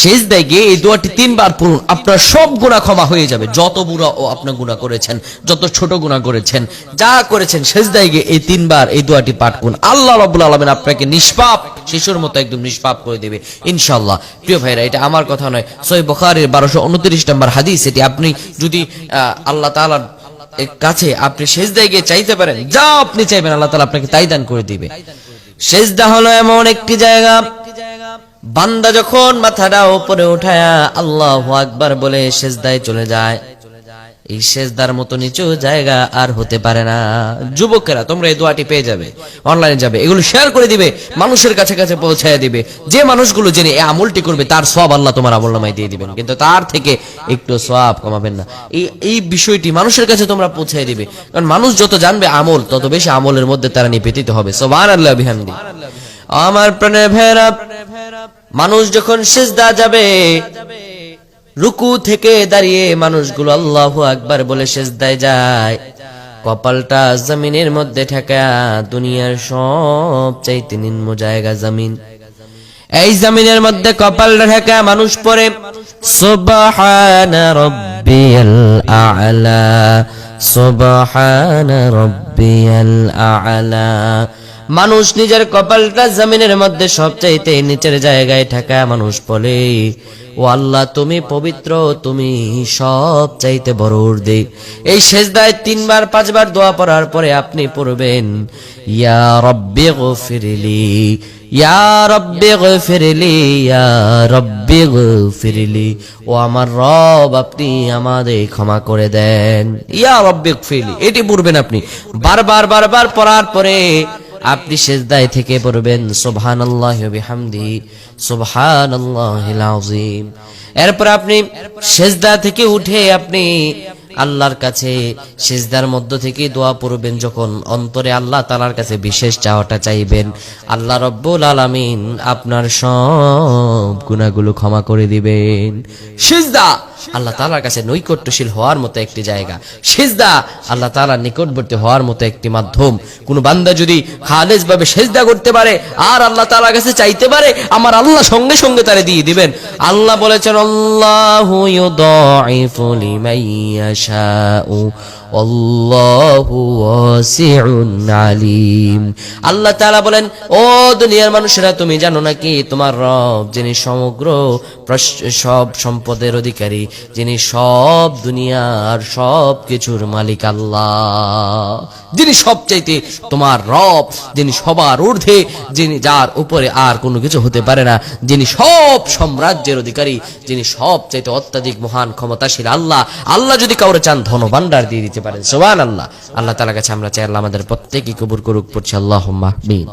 সেজদায় গিয়ে এই দোয়াটি তিনবার পড়ুন, আপনার সব গুণা ক্ষমা হয়ে যাবে। যত বুড়া ও আপনার গুণা করেছেন, যত ছোট গুণা করেছেন, যা করেছেন সেজদায় গিয়ে এই তিনবার এই দোয়াটি পাঠ করুন। আল্লাহ রাব্বুল আলামিন আপনাকে নিষ্পাপ, শিশুর মতো একদম নিষ্পাপ করে দেবে, ইনশাআল্লাহ। প্রিয় ভাইরা এটা আমার কথা নয়, সহিহ বুখারীর 1229 নম্বর হাদিস, এটি আপনি যদি আল্লাহ তাআলার এর কাছে আপনি সেজদায় গিয়ে চাইতে পারেন, যা আপনি চাইবেন, আল্লাহ তাআলা আপনাকে তাই দান করে দিবে। সেজদা হলো এমন একটি জায়গা বান্দা যখন মাথাটা উপরে উঠায় আল্লাহ আকবার বলে সেজদায় চলে যায়, এই সেজদার মতো নিচু জায়গা আর হতে পারে না। যুবকেরা, তোমরা এই দোয়াটি পেয়ে যাবে অনলাইনে যাবে, এগুলো শেয়ার করে দিবে, মানুষের কাছে কাছে পৌঁছায় দিবে। যে মানুষগুলো জেনে আমলটি করবে, তার সব আল্লাহ তোমার আমল নামায় দিয়ে দিবেন। কিন্তু তার থেকে একটু সওয়াব কমাবেন না। এই এই বিষয়টি মানুষের কাছে তোমরা পৌঁছায় দিবে। কারণ মানুষ যত জানবে আমল, তত বেশি আমলের মধ্যে তারা নিপেতিত হবে। সুবহানাল্লাহ, বিহামদি। আমার প্রাণের ভেরা মানুষ যখন সেজদা যাবে, রুকু থেকে দাঁড়িয়ে মানুষগুলো আল্লাহু আকবার বলে সেজদায় যায়। কপালটা জমিনের মধ্যে ঠেকা দুনিয়ার সব চাইতে নিম্ন জায়গা জমিন। এই জমিনের মধ্যে কপালটা ঠেকা মানুষ পরে সুবহানা রাব্বিয়াল আ'লা, সুবহানা রাব্বিয়াল আ'লা। মানুষ নিজের কপালটা জমিনের মধ্যে সবচাইতে নিচের জায়গায় ঠেকা মানুষ বলে। ও আল্লাহ, তুমি পবিত্র, তুমি সব চাইতে বড় উর্দে। এই শেষদায় তিনবার, পাঁচবার দোয়া পড়ার পরে আপনি পড়বেন, ইয়া রব্বি গফিরলি, ইয়া রব্বি গফিরলি, ইয়া রব্বি গফিরলি। ও আমার রব, আপনি আমাদের ক্ষমা করে দেন। ইয়া রব্বি গফিরলি, এটি পড়বেন আপনি। বারবার বারবার পড়ার পরে আপনি সেজদায় থেকে পড়বেন, সুবহানাল্লাহ বিহামদি, সুবহানাল্লাহিল আযীম। এরপর আপনি সেজদা থেকে উঠে আপনি আল্লাহর কাছে সেজদার মধ্য থেকে দোয়া পড়বেন, যখন অন্তরে আল্লাহ তালার কাছে বিশেষ চাওয়াটা চাইবেন। আল্লাহ রব্বুল আলামিন আপনার সব গুণাগুলো ক্ষমা করে দিবেন। সেজদা আল্লাহ তালার কাছে নৈকট্যশীল হওয়ার মতো একটি জায়গা। সেজদা আল্লাহ তালার নিকটবর্তী হওয়ার মতো একটি মাধ্যম। কোন বান্দা যদি খালেজ ভাবে সেজদা করতে পারে, আর আল্লাহ তালার কাছে চাইতে পারে, আমার আল্লাহ সঙ্গে সঙ্গে তারে দিয়ে দিবেন। আল্লাহ বলেছেন, আল্লাহু আল্লাহু তাআলা বলেন, ও দুনিয়ার মানুষেরা, তুমি জানো নাকি তোমার রব, যিনি সমগ্র সব সম্পদের অধিকারী, যিনি সব দুনিয়ার সব কিছুর মালিক আল্লাহ। যিনি সবচাইতে তোমার রব, যিনি সবার ঊর্ধ্বে, যিনি যার উপরে আর কোনো কিছু হতে পারে না, যিনি সব সাম্রাজ্যের অধিকারী, যিনি সব চাইতে অত্যাধিক মহান ক্ষমতাশীল আল্লাহ। আল্লাহ যদি কাউরে চান ধন ভান্ডার দিয়ে দিতে পারেন। সোহান আল্লাহ আল্লাহ তালা কাছে আমরা চাই আল্লাহ আমাদের প্রত্যেকই কবুর করুক, পড়ছি আল্লাহ মাহমিন